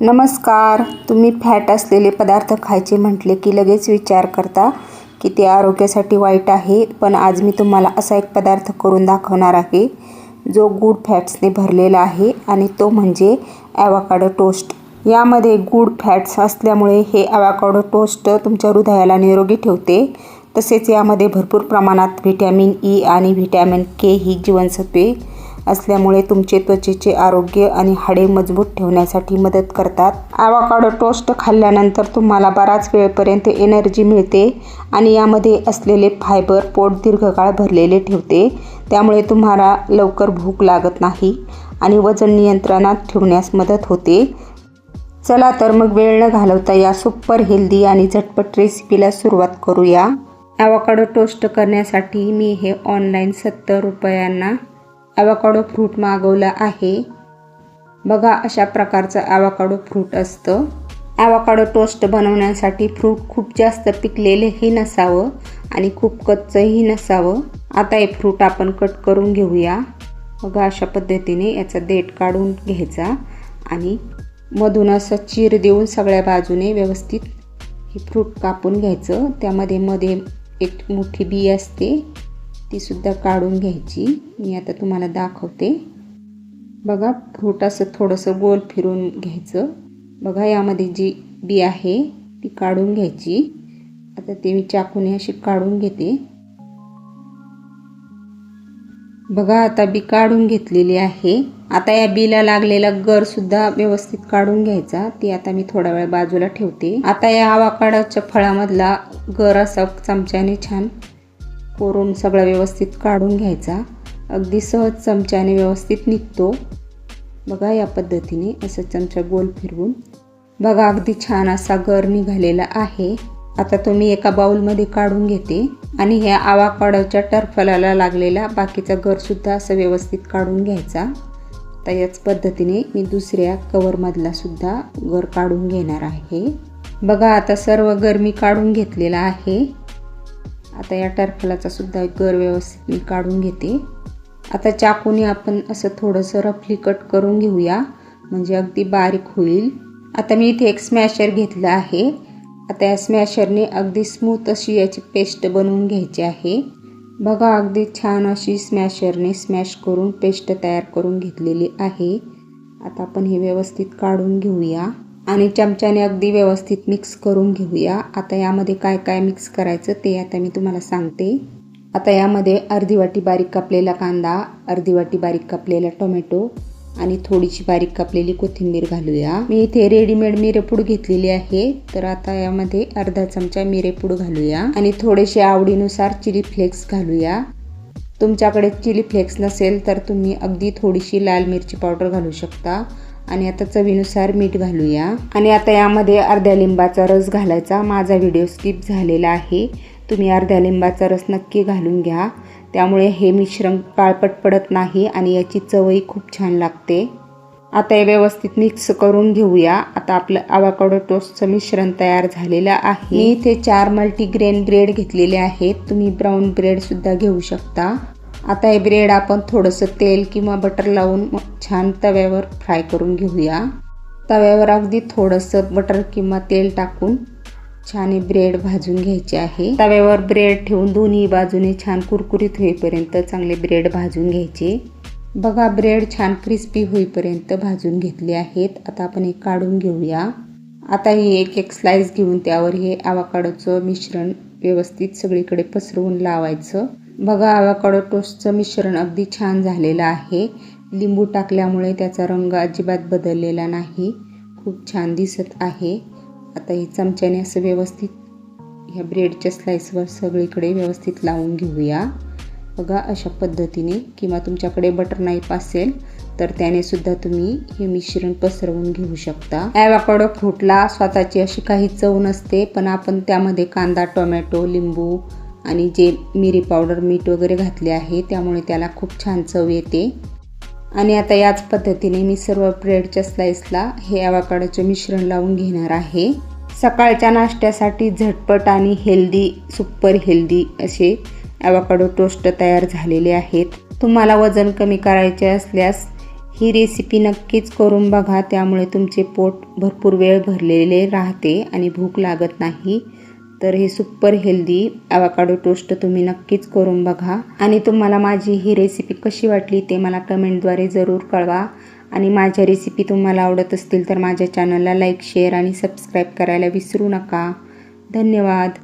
नमस्कार. तुम्ही फॅट असलेले पदार्थ खायचे म्हटले की लगेच विचार करता की ते आरोग्यासाठी वाईट आहे पण आज मी तुम्हाला असा एक पदार्थ करून दाखवणार आहे जो गुड फॅट्सने भरलेला आहे आणि तो म्हणजे ॲवाकाडो टोस्ट यामध्ये गुड फॅट्स असल्यामुळे हे ॲवाकाडो टोस्ट तुमच्या हृदयाला निरोगी ठेवते. तसेच यामध्ये भरपूर प्रमाणात व्हिटॅमिन ई e आणि व्हिटॅमिन के ही जीवनसत्वे असल्यामुळे तुमचे त्वचेचे आरोग्य आणि हाडे मजबूत ठेवण्यासाठी मदत करतात. आवाकाडो टोस्ट खाल्ल्यानंतर तुम्हाला बराच वेळपर्यंत एनर्जी मिळते आणि यामध्ये असलेले फायबर पोट दीर्घकाळ भरलेले ठेवते. त्यामुळे तुम्हाला लवकर भूक लागत नाही आणि वजन नियंत्रणात ठेवण्यास मदत होते. चला तर मग वेळ न घालवता या सुपर हेल्दी आणि झटपट रेसिपीला सुरुवात करूया. ॲवाकाडो टोस्ट करण्यासाठी मी हे ऑनलाईन सत्तर रुपयांना ॲवाकाडो फ्रूट मागवला आहे. बघा अशा प्रकारचं ॲवाकाडो फ्रूट असतं. ॲवाकाडो टोस्ट बनवण्यासाठी फ्रूट खूप जास्त पिकलेलंही नसावं आणि खूप कच्चंही नसावं. आता हे फ्रूट आपण कट करून घेऊया. बघा अशा पद्धतीने याचा देठ काढून घ्यायचा आणि मधून असं चीर देऊन सगळ्या बाजूने व्यवस्थित हे फ्रूट कापून घ्यायचं. त्यामध्ये मध्ये एक मोठी बी असते. तीसुद्धा काढून घ्यायची. मी आता तुम्हाला दाखवते. बघा फ्रूट असं थोडंसं गोल फिरून घ्यायचं. बघा यामध्ये जी बी आहे ती काढून घ्यायची. आता ते मी चाकूने अशी काढून घेते. बघा आता बी काढून घेतलेली आहे. आता या बीला लागलेला गरसुद्धा व्यवस्थित काढून घ्यायचा. ती आता मी थोडा वेळ बाजूला ठेवते. आता या आवाकाडाच्या फळामधला गर असा चमच्याने छान कोरून सगळं व्यवस्थित काढून घ्यायचा. अगदी सहज चमच्याने व्यवस्थित निघतो. बघा या पद्धतीने असं चमचा गोल फिरवून. बघा अगदी छान असा गर निघालेला आहे. आता तो मी एका बाऊलमध्ये काढून घेते. आणि ह्या आवाकाडाच्या टरफलाला लागलेला बाकीचा गरसुद्धा असं व्यवस्थित काढून घ्यायचा. तर याच पद्धतीने मी दुसऱ्या कवरमधलासुद्धा घर गर काढून घेणार आहे. बघा आता सर्व गर मी काढून घेतलेला आहे. आता या टरफलाचा सुद्धा गर व्यवस्थित मी काढून घेते. आता चाकूने आपण असं थोडंसं रफली कट करून घेऊया. म्हणजे अगदी बारीक होईल. आता मी इथे एक स्मॅशर घेतलं आहे. आता या स्मॅशरने अगदी स्मूथ अशी याची पेस्ट बनवून घ्यायची आहे. बघा अगदी छान अशी स्मॅशरने स्मॅश करून पेस्ट तयार करून घेतलेली आहे. आता आपण हे व्यवस्थित काढून घेऊया. आणि चमच्याने अगदी व्यवस्थित मिक्स करून घेऊया. आता यामध्ये काय काय मिक्स करायचं ते आता मी तुम्हाला सांगते. आता यामध्ये अर्धी वाटी बारीक कापलेला कांदा अर्धी वाटी बारीक कापलेला टोमॅटो आणि थोडीशी बारीक कापलेली कोथिंबीर घालूया. मी इथे रेडीमेड मिरेपूड घेतलेली आहे. तर आता यामध्ये अर्धा चमचा मिरेपूड घालूया. आणि थोडेसे आवडीनुसार चिली फ्लेक्स घालूया. तुमच्याकडे चिली फ्लेक्स नसेल तर तुम्ही अगदी थोडीशी लाल मिरची पावडर घालू शकता. आणि आता चवीनुसार मीठ घालूया. आणि आता यामध्ये अर्ध्या लिंबाचा रस घालायचा. माझा व्हिडिओ स्किप झालेला आहे. तुम्ही अर्ध्या लिंबाचा रस नक्की घालून घ्या. त्यामुळे हे मिश्रण काळपट पडत नाही आणि याची चवही खूप छान लागते. आता हे व्यवस्थित मिक्स करून घेऊया. आता आपलं आवाकडो टोस्टचं मिश्रण तयार झालेलं आहे. मी इथे चार मल्टीग्रेन ब्रेड घेतलेले आहेत. तुम्ही ब्राऊन ब्रेडसुद्धा घेऊ शकता. आता हे ब्रेड आपण थोडंसं तेल किंवा बटर लावून छान तव्यावर फ्राय करून घेऊया. तव्यावर अगदी थोडंसं बटर किंवा तेल टाकून छान हे ब्रेड भाजून घ्यायचे आहे. तव्यावर ब्रेड ठेवून दोन्ही बाजूने छान कुरकुरीत होईपर्यंत चांगले ब्रेड भाजून घ्यायचे. बघा ब्रेड छान क्रिस्पी होईपर्यंत भाजून घेतले आहेत. आता आपण हे काढून घेऊया. आता हे एक एक स्लाइस घेऊन त्यावर हे आवाकाडोचं मिश्रण व्यवस्थित सगळीकडे पसरवून लावायचं. बघा आवाकाडो टोस्टचं मिश्रण अगदी छान झालेलं आहे. लिंबू टाकल्यामुळे त्याचा रंग अजिबात बदललेला नाही. खूप छान दिसत आहे. आता हे चमच्याने असं व्यवस्थित ह्या ब्रेडच्या स्लाईसवर सगळीकडे व्यवस्थित लावून घेऊया. बघा अशा पद्धतीने किंवा तुमच्याकडे बटर नाईफ असेल तर त्याने सुद्धा तुम्ही हे मिश्रण पसरवून घेऊ शकता. ॲवाकाडो फ्रूटला स्वतःची अशी काही चव नसते पण आपण त्यामध्ये कांदा टोमॅटो लिंबू आणि जे मिरी पावडर मीठ वगैरे घातले आहे त्यामुळे त्याला खूप छान चव येते. आणि आता याच पद्धतीने मी सर्व ब्रेडच्या स्लाईसला हे ॲवाकाडोचे मिश्रण लावून घेणार आहे. सकाळच्या नाश्त्यासाठी झटपट आणि हेल्दी सुपर हेल्दी असे ॲवाकाडो टोस्ट तयार झालेले आहेत. तुम्हाला वजन कमी करायचे असल्यास ही रेसिपी नक्कीच करून बघा त्यामुळे तुमचे पोट भरपूर वेळ भरलेले राहते आणि भूक लागत नाही. तर हे सुपर हेल्दी ॲवाकाडो टोस्ट तुम्ही नक्कीच करून बघा. आणि तुम्हाला माझी ही रेसिपी कशी वाटली ते मला कमेंटद्वारे जरूर कळवा. आणि माझ्या रेसिपी तुम्हाला आवडत असतील तर माझ्या चॅनलला लाईक शेअर आणि सबस्क्राईब करायला विसरू नका. धन्यवाद.